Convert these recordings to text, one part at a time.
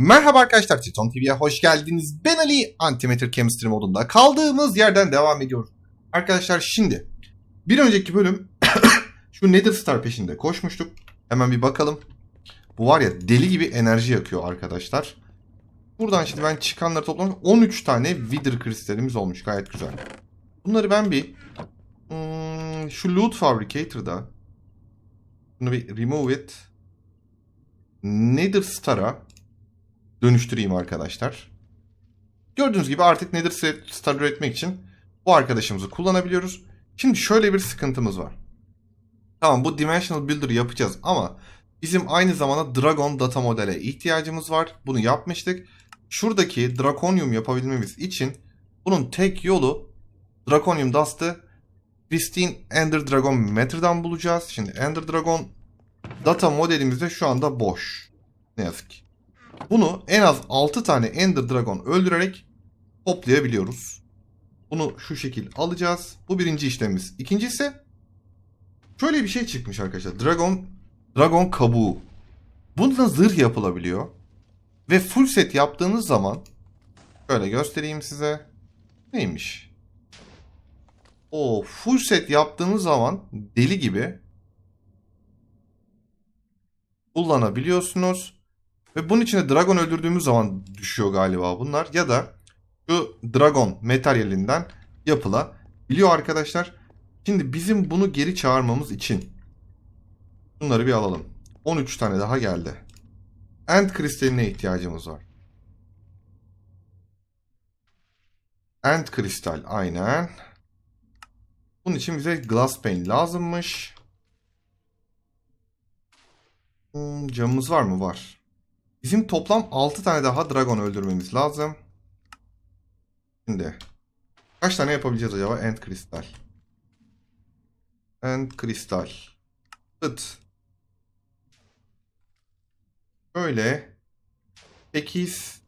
Merhaba arkadaşlar, Titon TV'ye hoş geldiniz. Ben Ali, Antimetre Chemistry modunda kaldığımız yerden devam ediyoruz. Arkadaşlar şimdi, bir önceki bölüm şu Nether Star peşinde koşmuştuk. Hemen bir bakalım. Bu var ya deli gibi enerji yakıyor arkadaşlar. Buradan şimdi ben çıkanları topladım. 13 tane Wither kristalimiz olmuş gayet güzel. Bunları ben bir hmm, şu Loot Fabricator'da bunu bir remove it Nether Star'a dönüştüreyim arkadaşlar. Gördüğünüz gibi artık Nether Star üretmek için bu arkadaşımızı kullanabiliyoruz. Şimdi şöyle bir sıkıntımız var. Tamam bu Dimensional Builder yapacağız ama bizim aynı zamanda Dragon Data Model'e ihtiyacımız var. Bunu yapmıştık. Şuradaki Draconium yapabilmemiz için bunun tek yolu Draconium Dust'ı Pristine Ender Dragon Matter'dan bulacağız. Şimdi Ender Dragon data modelimizde şu anda boş. Ne yazık ki. Bunu en az 6 tane Ender Dragon öldürerek toplayabiliyoruz. Bunu şu şekil alacağız. Bu birinci işlemimiz. İkincisi şöyle bir şey çıkmış arkadaşlar. Dragon Dragon kabuğu. Bununla zırh yapılabiliyor. Ve full set yaptığınız zaman şöyle göstereyim size. Neymiş? O full set yaptığınız zaman deli gibi kullanabiliyorsunuz. Ve bunun içine dragon öldürdüğümüz zaman düşüyor galiba bunlar. Ya da şu dragon materyalinden yapılabiliyor arkadaşlar. Şimdi bizim bunu geri çağırmamız için bunları bir alalım. 13 tane daha geldi. End kristaline ihtiyacımız var. End kristal aynen. Bunun için bize glass pane lazımmış. Hmm, camımız var mı? Var. Bizim toplam 6 tane daha dragon öldürmemiz lazım. Şimdi kaç tane yapabileceğiz acaba? End kristal. End kristal. Tıt. Böyle 8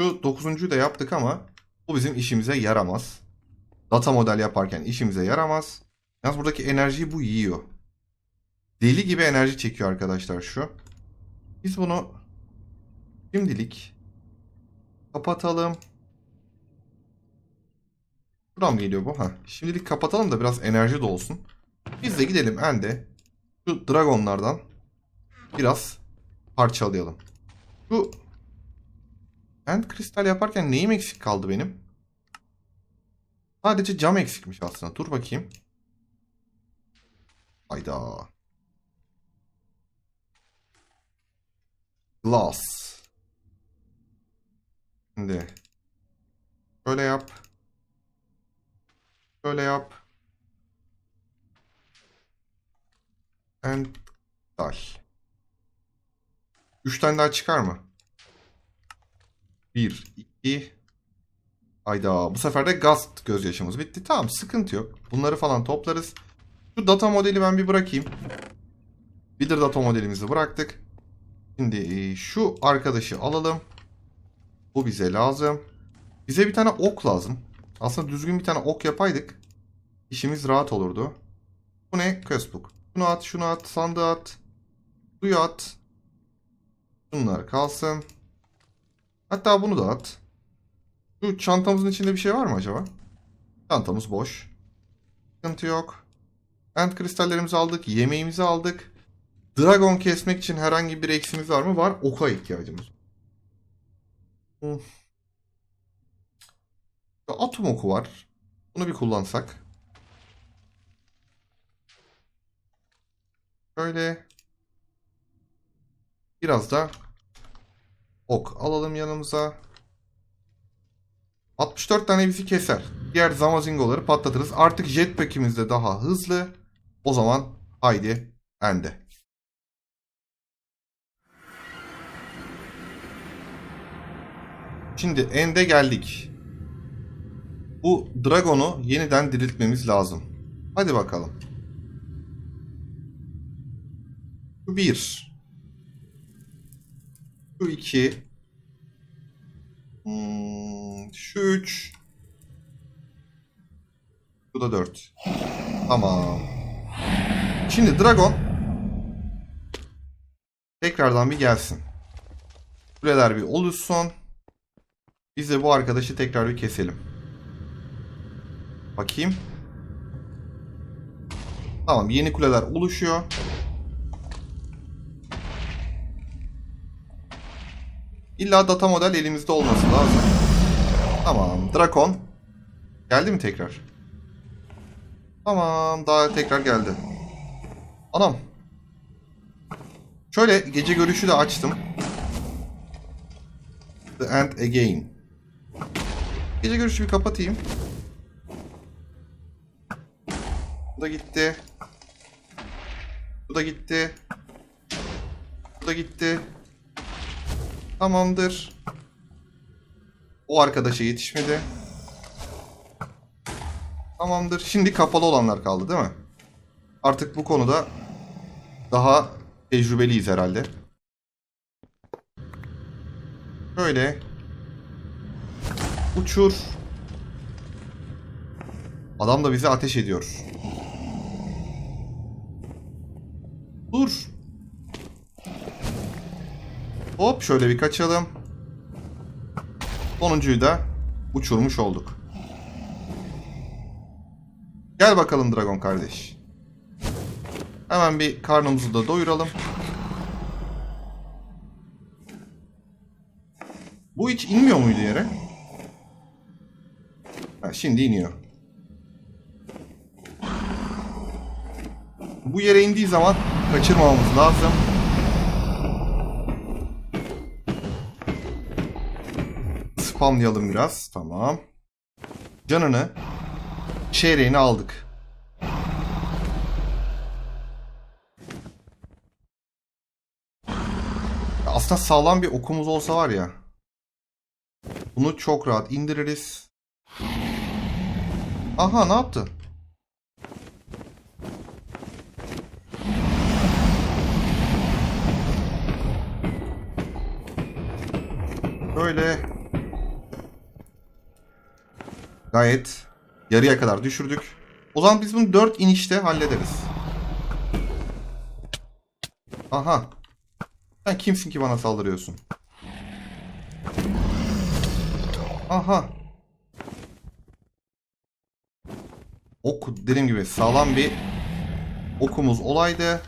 şu 9'uncuyu da yaptık ama bu bizim işimize yaramaz. Data model yaparken işimize yaramaz. Yalnız buradaki enerjiyi bu yiyor. Deli gibi enerji çekiyor arkadaşlar şu. Biz bunu şimdilik kapatalım. Buradan mı geliyor bu? Ha. Şimdilik kapatalım da biraz enerji de olsun. Biz de gidelim ende şu dragonlardan biraz parçalayalım. Şu end kristal yaparken neyim eksik kaldı benim? Sadece cam eksikmiş aslında. Dur bakayım. Hayda. Glass. Şimdi. Şöyle yap. Şöyle yap. And dal. Üç tane daha çıkar mı? Bir, iki. Ayda bu sefer de gaz gözyaşımız bitti. Tamam sıkıntı yok. Bunları falan toplarız. Şu data modeli ben bir bırakayım. Builder data modelimizi bıraktık. Şimdi e, şu arkadaşı alalım. Bu bize lazım. Bize bir tane ok lazım. Aslında düzgün bir tane ok yapaydık. İşimiz rahat olurdu. Bu ne? Questbook. Şunu at, şunu at, sandığı at. Suyu at. Bunlar kalsın. Hatta bunu da at. Şu çantamızın içinde bir şey var mı acaba? Çantamız boş. Sıkıntı yok. End kristallerimizi aldık. Yemeğimizi aldık. Dragon kesmek için herhangi bir eksimiz var mı? Var. Oka ihtiyacımız. Hmm. Atom oku var. Bunu bir kullansak. Şöyle. Biraz da ok alalım yanımıza. 64 tane bizi keser. Diğer zamazingoları patlatırız. Artık jetpack'imiz de daha hızlı. O zaman haydi ende. Şimdi ende geldik. Bu Dragon'u yeniden diriltmemiz lazım. Hadi bakalım. Şu bir. Şu iki. Hmm, şu üç. Bu da dört. Tamam. Şimdi Dragon tekrardan bir gelsin. Kuleler bir oluşsun. Biz de bu arkadaşı tekrar bir keselim. Bakayım. Tamam yeni kuleler oluşuyor. İlla data model elimizde olması lazım. Tamam. Drakon. Geldi mi tekrar? Tamam. Daha tekrar geldi. Anam. Şöyle gece görüşü de açtım. The End Again. Gece görüşü bir kapatayım. Bu da gitti. Bu da gitti. Bu da gitti. Tamamdır. O arkadaşa yetişmedi. Tamamdır. Şimdi kapalı olanlar kaldı değil mi? Artık bu konuda daha tecrübeliyiz herhalde. Şöyle. Uçur. Adam da bize ateş ediyor. Dur. Hop şöyle bir kaçalım. Sonuncuyu da uçurmuş olduk. Gel bakalım Dragon kardeş. Hemen bir karnımızı da doyuralım. Bu hiç inmiyor muydu yere? Şimdi iniyor. Bu yere indiği zaman kaçırmamamız lazım. Spamlayalım biraz. Tamam. Canını, çeyreğini aldık. Aslında sağlam bir okumuz olsa var ya. Bunu çok rahat indiririz. Aha ne yaptı? Böyle gayet yarıya kadar düşürdük. O zaman biz bunu 4 inişte hallederiz. Aha. Sen kimsin ki bana saldırıyorsun? Aha. Ok dediğim gibi sağlam bir okumuz olaydı.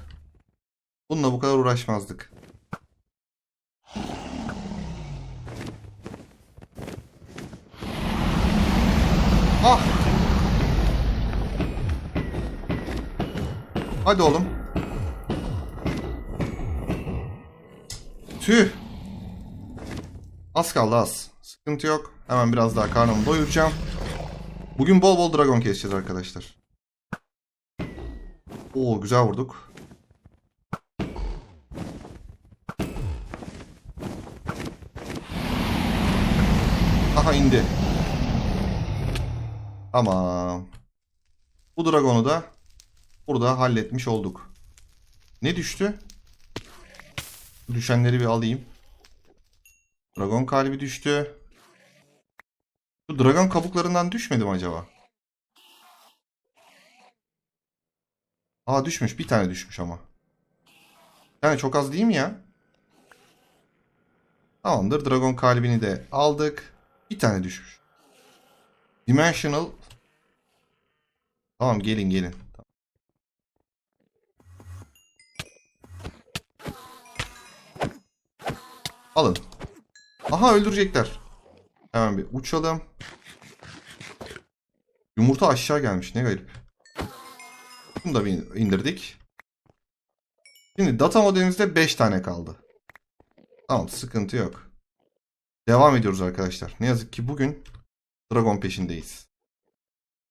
Bununla bu kadar uğraşmazdık. Ah. Hadi oğlum. Tüh. Az kaldı az. Sıkıntı yok. Hemen biraz daha karnımı doyuracağım. Bugün bol bol dragon keseceğiz arkadaşlar. Oo güzel vurduk. Aha indi. Tamam. Bu dragonu da burada halletmiş olduk. Ne düştü? Düşenleri bir alayım. Dragon kalbi düştü. Bu dragon kabuklarından düşmedi mi acaba? Aa düşmüş. Bir tane düşmüş ama. Yani çok az değil mi ya? Tamamdır. Dragon kalbini de aldık. Bir tane düşmüş. Dimensional. Tamam gelin gelin. Alın. Aha öldürecekler. Hemen bir uçalım. Yumurta aşağı gelmiş. Ne garip. Bunu da bir indirdik. Şimdi data modelimizde 5 tane kaldı. Tamam sıkıntı yok. Devam ediyoruz arkadaşlar. Ne yazık ki bugün Dragon peşindeyiz.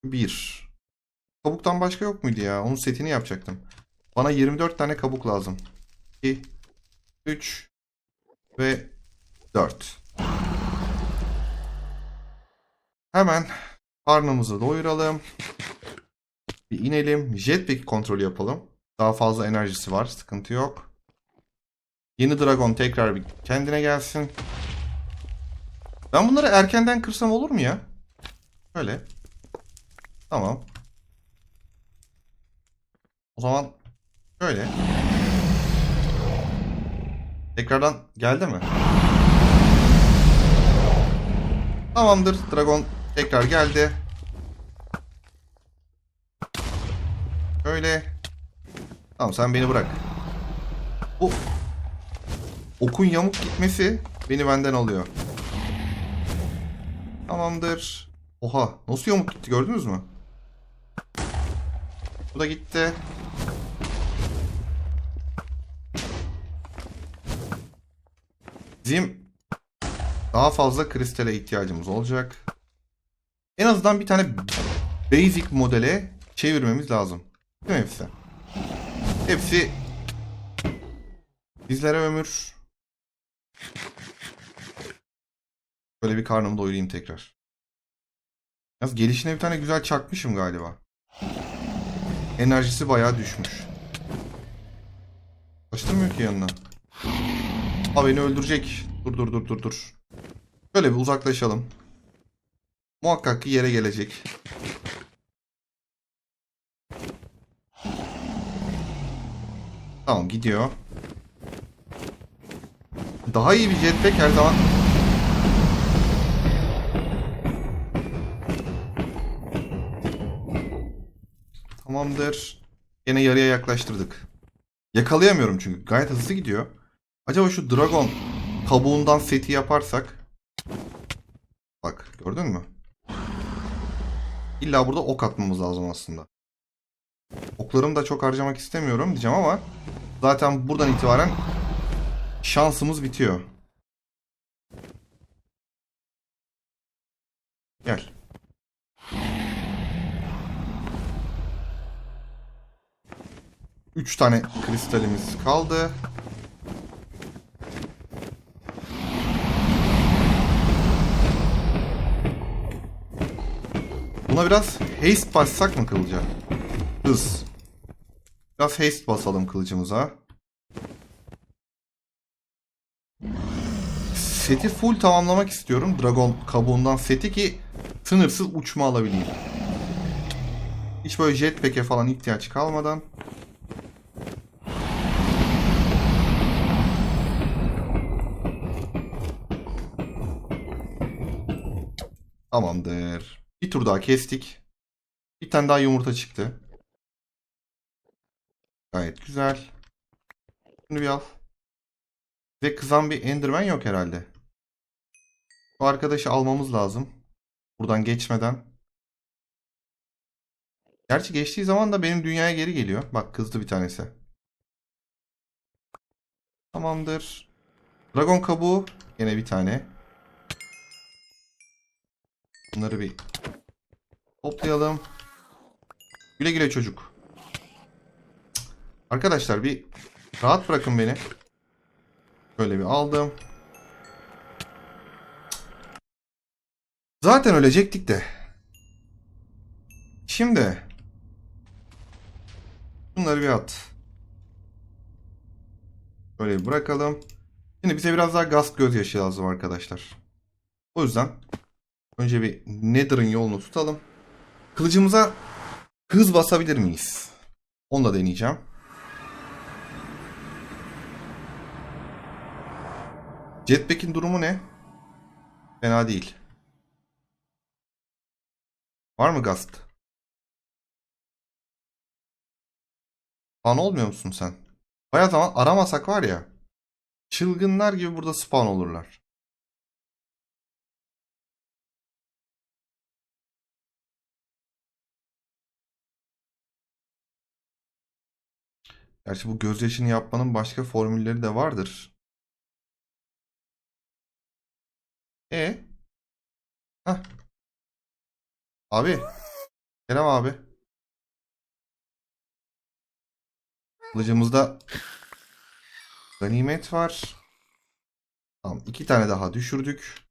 1. Kabuktan başka yok muydu ya? Onun setini yapacaktım. Bana 24 tane kabuk lazım. 2 3 ve 4. Hemen karnımızı doyuralım. Bir inelim. Jetpack kontrolü yapalım. Daha fazla enerjisi var. Sıkıntı yok. Yeni Dragon tekrar bir kendine gelsin. Ben bunları erkenden kırsam olur mu ya? Öyle. Tamam. O zaman şöyle. Tekrardan geldi mi? Tamamdır. Dragon tekrar geldi. Öyle. Tamam sen beni bırak. Bu okun yamuk gitmesi beni benden alıyor. Tamamdır. Oha nasıl yamuk gitti gördünüz mü? Bu da gitti. Bizim daha fazla kristale ihtiyacımız olacak. En azından bir tane basic modele çevirmemiz lazım. Değil mi hepsi? Hepsi bizlere ömür. Böyle bir karnımı doyurayım tekrar. Yalnız gelişine bir tane güzel çakmışım galiba. Enerjisi bayağı düşmüş. Açtırmıyor ki yanına. Ha beni öldürecek. Dur dur dur dur dur. Şöyle bir uzaklaşalım. Muhakkak ki yere gelecek. Tamam gidiyor. Daha iyi bir jetpack her zaman Tamamdır. Yine yarıya yaklaştırdık. Yakalayamıyorum çünkü. Gayet hızlı gidiyor. Acaba şu dragon kabuğundan seti yaparsak. Bak gördün mü? İlla burada ok atmamız lazım aslında. Oklarımı da çok harcamak istemiyorum diyeceğim ama zaten buradan itibaren şansımız bitiyor. Gel. Üç tane kristalimiz kaldı. Buna biraz haste bassak mı kılıca? Hız. Biraz haste basalım kılıcımıza. Seti full tamamlamak istiyorum. Dragon kabuğundan seti ki sınırsız uçma alabileyim. Hiç böyle jetpack'e falan ihtiyaç kalmadan. Tamamdır. Bir tur daha kestik. Bir tane daha yumurta çıktı. Gayet güzel. Şunu bir al. Ve kızan bir Enderman yok herhalde. Bu arkadaşı almamız lazım. Buradan geçmeden. Gerçi geçtiği zaman da benim dünyaya geri geliyor. Bak kızdı bir tanesi. Tamamdır. Dragon kabuğu. Yine bir tane. Bunları bir toplayalım. Güle güle çocuk. Arkadaşlar bir rahat bırakın beni. Böyle bir aldım. Zaten ölecektik de. Şimdi bunları bir at. Böyle bir bırakalım. Şimdi bize biraz daha gaz gözyaşı lazım arkadaşlar. O yüzden önce bir Nether'ın yolunu tutalım. Kılıcımıza hız basabilir miyiz? Onu da deneyeceğim. Jetpack'in durumu ne? Fena değil. Var mı Gast? Spawn olmuyor musun sen? Baya zaman aramasak var ya. Çılgınlar gibi burada spawn olurlar. Gerçi bu gözyaşını yapmanın başka formülleri de vardır. E? Hah. Abi. Kerem abi. Kılıcımızda ganimet var. Tamam. iki tane daha düşürdük.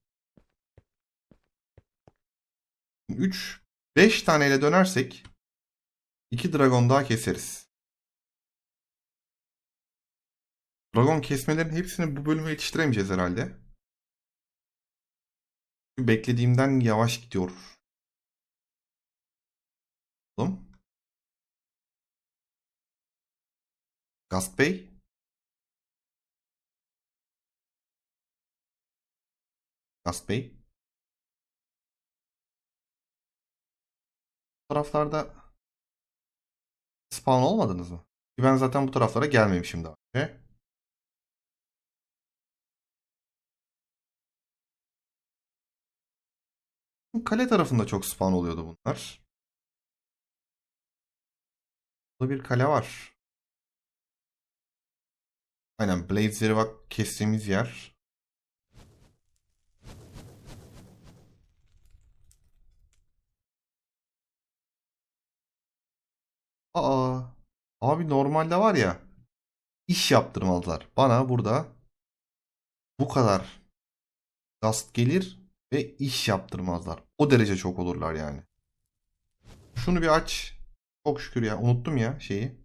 3 5 taneyle dönersek 2 dragon daha keseriz. Dragon kesmelerin hepsini bu bölüme yetiştiremeyeceğiz herhalde. Beklediğimden yavaş gidiyor. Bakalım. Gasp Bey. Gasp Bey. Bu taraflarda spawn olmadınız mı? Ben zaten bu taraflara gelmemişim daha önce. Kale tarafında çok spawn oluyordu bunlar. Burada bir kale var. Aynen Blades'leri bak kestiğimiz yer. Aa, abi normalde var ya iş yaptırmalılar. Bana burada bu kadar gast gelir ve iş yaptırmazlar. O derece çok olurlar yani. Şunu bir aç. Çok şükür ya. Unuttum ya şeyi.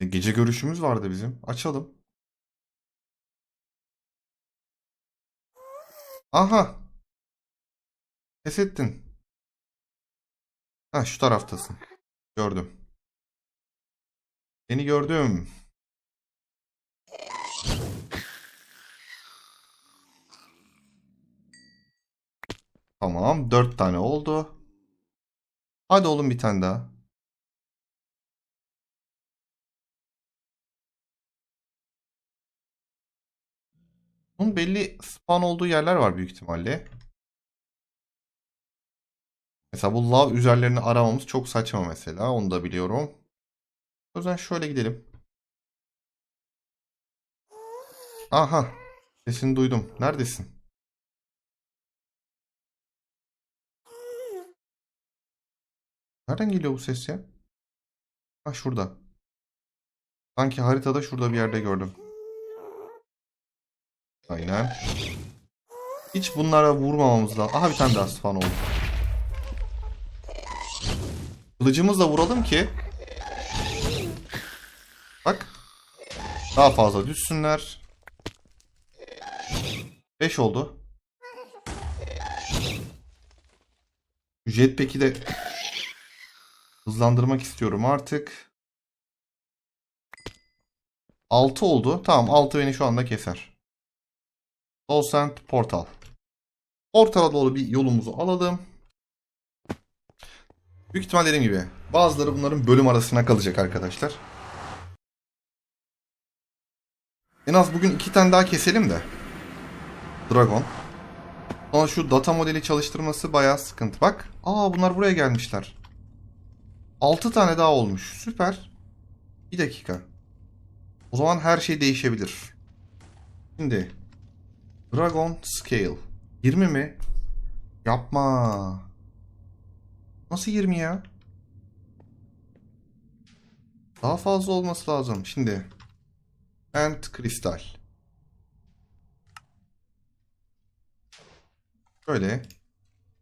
E, Gece görüşümüz vardı bizim. Açalım. Aha. Pes ettin. Ha şu taraftasın. Gördüm. Seni gördüm. Tamam. Dört tane oldu. Hadi oğlum bir tane daha. Bunun belli spawn olduğu yerler var büyük ihtimalle. Mesela bu lav üzerlerini aramamız çok saçma mesela. Onu da biliyorum. O yüzden şöyle gidelim. Aha. Sesini duydum. Neredesin? Nereden geliyor bu ses ya? Ha şurada. Sanki haritada şurada bir yerde gördüm. Aynen. Hiç bunlara vurmamamız lazım. Aha bir tane daha spawn oldu. Kılıcımızla vuralım ki. Bak. Daha fazla düşsünler. 5 oldu. Jetpack'i de hızlandırmak istiyorum artık. 6 oldu. Tamam 6 beni şu anda keser. Dolcent Portal. Portala doğru bir yolumuzu alalım. Büyük ihtimal dediğim gibi bazıları bunların bölüm arasına kalacak arkadaşlar. En az bugün iki tane daha keselim de. Dragon. Sonra şu data modeli çalıştırması bayağı sıkıntı. Bak. Aa bunlar buraya gelmişler. 6 tane daha olmuş. Süper. Bir dakika. O zaman her şey değişebilir. Şimdi. Dragon Scale. 20 mi? Yapma. Nasıl 20 ya? Daha fazla olması lazım. Şimdi. Ant kristal. Böyle.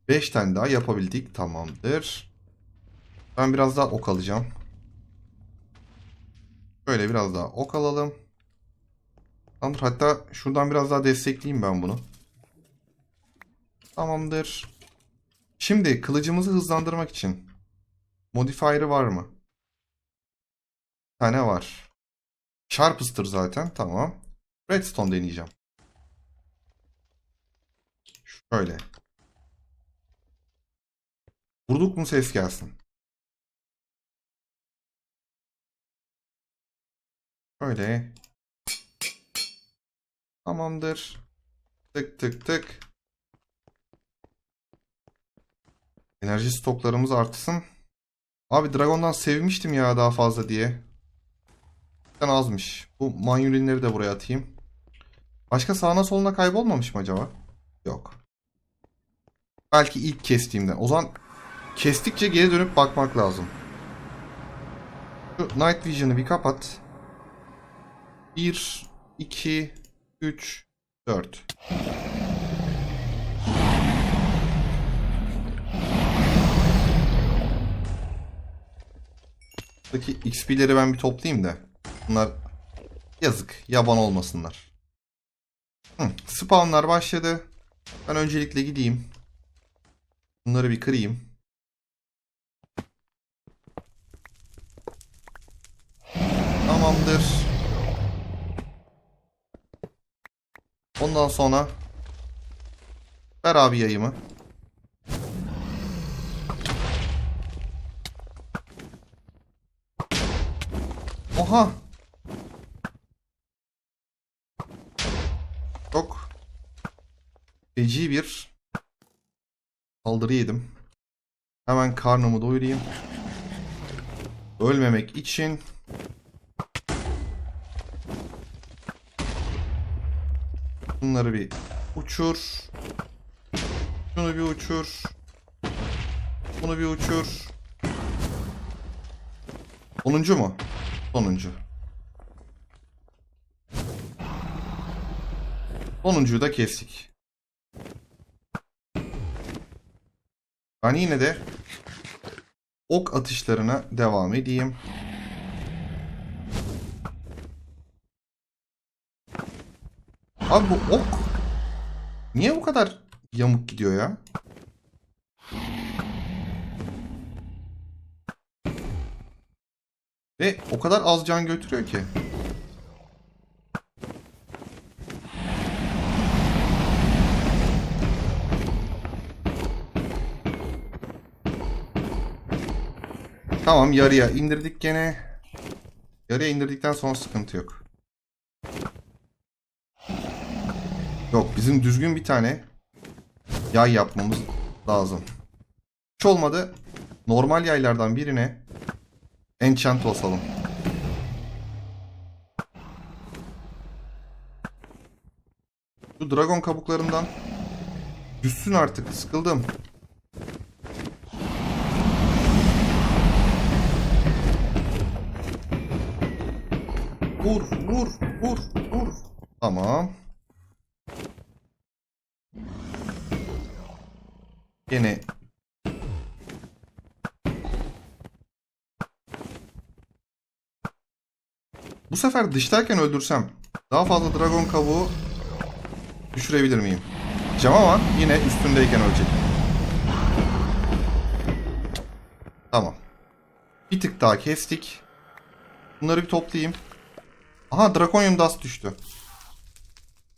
5 tane daha yapabildik. Tamamdır. Ben biraz daha ok alacağım. Böyle biraz daha ok alalım. Tamamdır. Hatta şuradan biraz daha destekleyeyim ben bunu. Tamamdır. Şimdi kılıcımızı hızlandırmak için modifier'ı var mı? Bir tane var. Sharpester zaten. Tamam. Redstone deneyeceğim. Şöyle. Vurduk mu ses gelsin. Şöyle. Tamamdır. Tık tık tık. Enerji stoklarımız artsın. Abi Dragon'dan sevmiştim ya daha fazla diye. Sen azmış. Bu manyulinleri de buraya atayım. Başka sağına soluna kaybolmamış mı acaba? Yok. Belki ilk kestiğimden. O zaman kestikçe geri dönüp bakmak lazım. Şu Night Vision'ı bir kapat. 1, 2, 3, 4. Buradaki XP'leri ben bir toplayayım da. Bunlar yazık. Yaban olmasınlar. Hı, spawnlar başladı. Ben öncelikle gideyim. Bunları bir kırayım. Tamamdır. Ondan sonra Ver abi yayımı. Oha. Çok feci bir saldırı yedim. Hemen karnımı doyurayım. Ölmemek için bunları bir uçur. Şunu bir uçur. Bunu bir uçur. Sonuncu mu? Sonuncu. Sonuncuyu da kestik. Ben yine de ok atışlarına devam edeyim. Abi bu ok niye bu kadar yamuk gidiyor ya? Ve o kadar az can götürüyor ki. Tamam yarıya indirdik gene. Yarıya indirdikten sonra sıkıntı yok. Yok bizim düzgün bir tane yay yapmamız lazım. Hiç olmadı normal yaylardan birine enchant basalım. Şu dragon kabuklarından düşsün artık sıkıldım. Vur, vur, vur, vur. Tamam. Yine Bu sefer dıştayken öldürsem daha fazla dragon kabuğu düşürebilir miyim? Diyeceğim ama yine üstündeyken ölecek. Tamam. Bir tık daha kestik. Bunları bir toplayayım. Aha Draconium Dust düştü.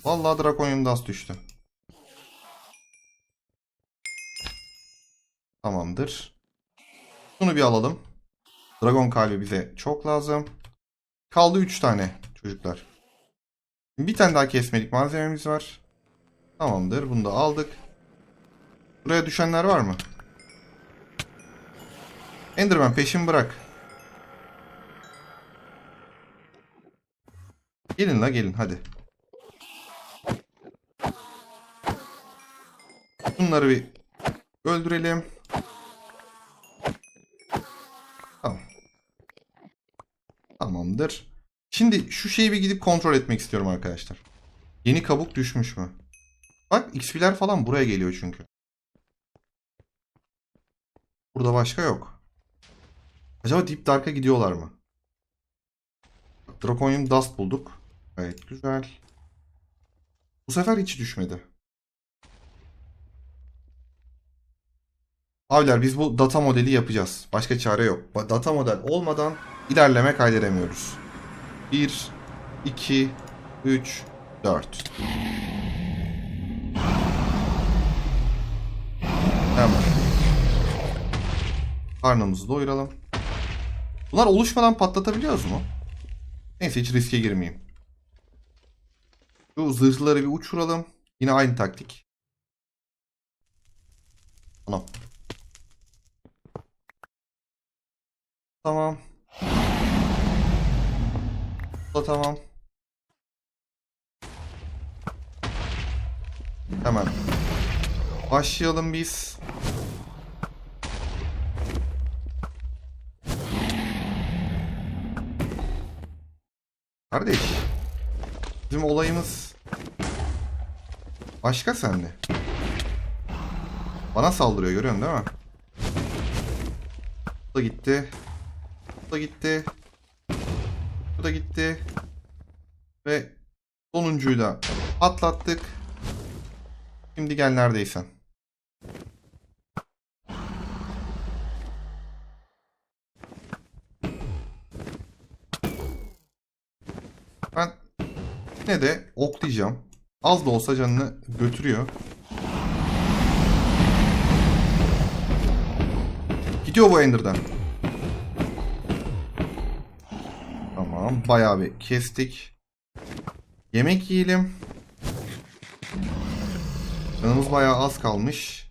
Vallahi Draconium Dust düştü. Tamamdır. Bunu bir alalım. Dragon kalbi bize çok lazım. Kaldı 3 tane çocuklar. Bir tane daha kesmelik malzememiz var. Tamamdır. Bunu da aldık. Buraya düşenler var mı? Enderman peşimi bırak. Gelin la gelin hadi. Bunları bir öldürelim. Tamam. Tamamdır. Şimdi şu şeyi bir gidip kontrol etmek istiyorum arkadaşlar. Yeni kabuk düşmüş mü? Bak XP'ler falan buraya geliyor çünkü. Burada başka yok. Acaba Deep Dark'a gidiyorlar mı? Draconium Dust bulduk. Gayet güzel. Bu sefer hiç düşmedi. Abiler biz bu data modeli yapacağız. Başka çare yok. Data model olmadan ilerleme kaydedemiyoruz. 1, 2, 3, 4. Hemen. Karnımızı doyuralım. Bunlar oluşmadan patlatabiliyoruz mu? Neyse hiç riske girmeyeyim. Şu zırhları bir uçuralım. Yine aynı taktik. Tamam. Tamam. Da tamam. Hemen. Başlayalım biz. Kardeş. Bizim olayımız başka sende. Bana saldırıyor görüyorsun değil mi? Bu da gitti da gitti. Bu da gitti. Ve sonuncuyu da atlattık. Şimdi gel neredeysen. Ben yine de oklayacağım. Az da olsa canını götürüyor. Gidiyor bu Ender'dan. Tamam. Bayağı bir kestik. Yemek yiyelim. Canımız bayağı az kalmış.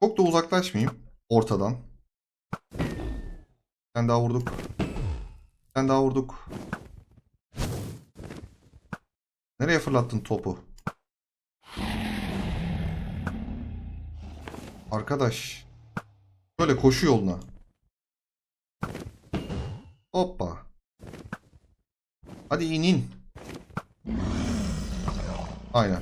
Çok da uzaklaşmayayım ortadan. Sen daha vurduk. Sen daha vurduk. Nereye fırlattın topu? Arkadaş. Böyle koşu yoluna. Hoppa. Hadi in in. Aynen.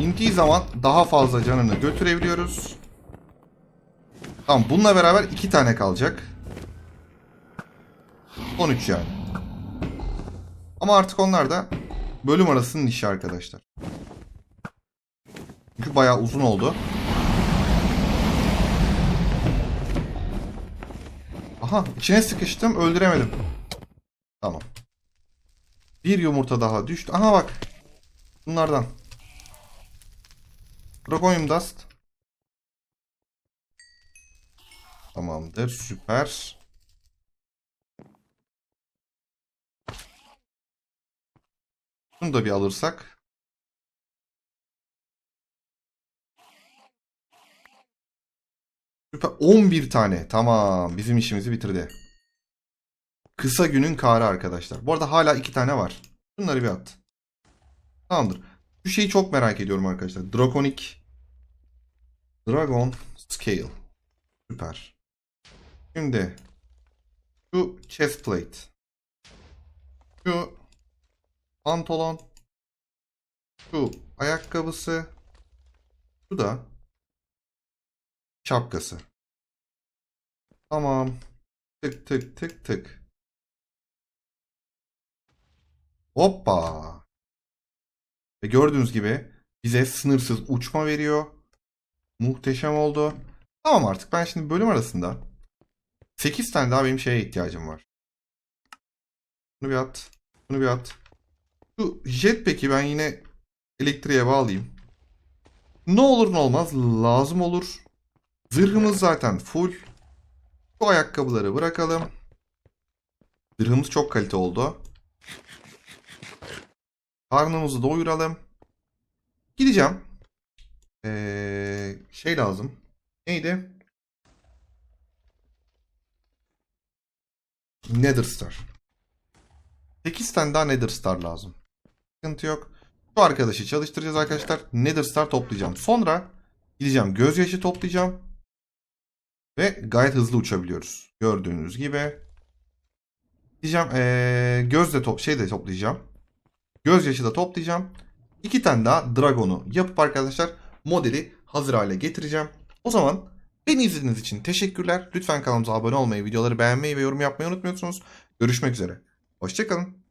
İndiği zaman daha fazla canını götürebiliyoruz. Tamam bununla beraber iki tane kalacak. 13 yani. Ama artık onlar da bölüm arasının işi arkadaşlar. Çünkü bayağı uzun oldu. Aha içine sıkıştım öldüremedim. Tamam. Bir yumurta daha düştü. Aha bak. Bunlardan. Dragonium Dust. Tamamdır. Süper. Bunu da bir alırsak. Süper. 11 tane. Tamam. Bizim işimizi bitirdi. Kısa günün karı arkadaşlar. Bu arada hala iki tane var. Bunları bir at. Tamamdır. Şu şeyi çok merak ediyorum arkadaşlar. Draconic Dragon Scale. Süper. Şimdi şu chest plate. Şu pantolon. Şu ayakkabısı. Şu da şapkası. Tamam. Tık tık tık tık. Hoppa. Ve gördüğünüz gibi bize sınırsız uçma veriyor. Muhteşem oldu. Tamam artık ben şimdi bölüm arasında 8 tane daha benim şeye ihtiyacım var. Bunu bir at. Bunu bir at. Şu jetpack'i ben yine elektriğe bağlayayım. Ne olur ne olmaz lazım olur. Zırhımız zaten full. Bu ayakkabıları bırakalım. Zırhımız çok kalite oldu. Karnımızı doyuralım. Gideceğim. Ee, şey lazım. Neydi? Nether Star. 8 tane daha Nether Star lazım. Sıkıntı yok. Şu arkadaşı çalıştıracağız arkadaşlar. Nether toplayacağım. Sonra gideceğim gözyaşı toplayacağım. Ve gayet hızlı uçabiliyoruz. Gördüğünüz gibi. Diyeceğim ee, gözle top şey de toplayacağım. Gözyaşı da toplayacağım. İki tane daha Dragon'u yapıp arkadaşlar modeli hazır hale getireceğim. O zaman beni izlediğiniz için teşekkürler. Lütfen kanalımıza abone olmayı, videoları beğenmeyi ve yorum yapmayı unutmuyorsunuz. Görüşmek üzere. Hoşçakalın.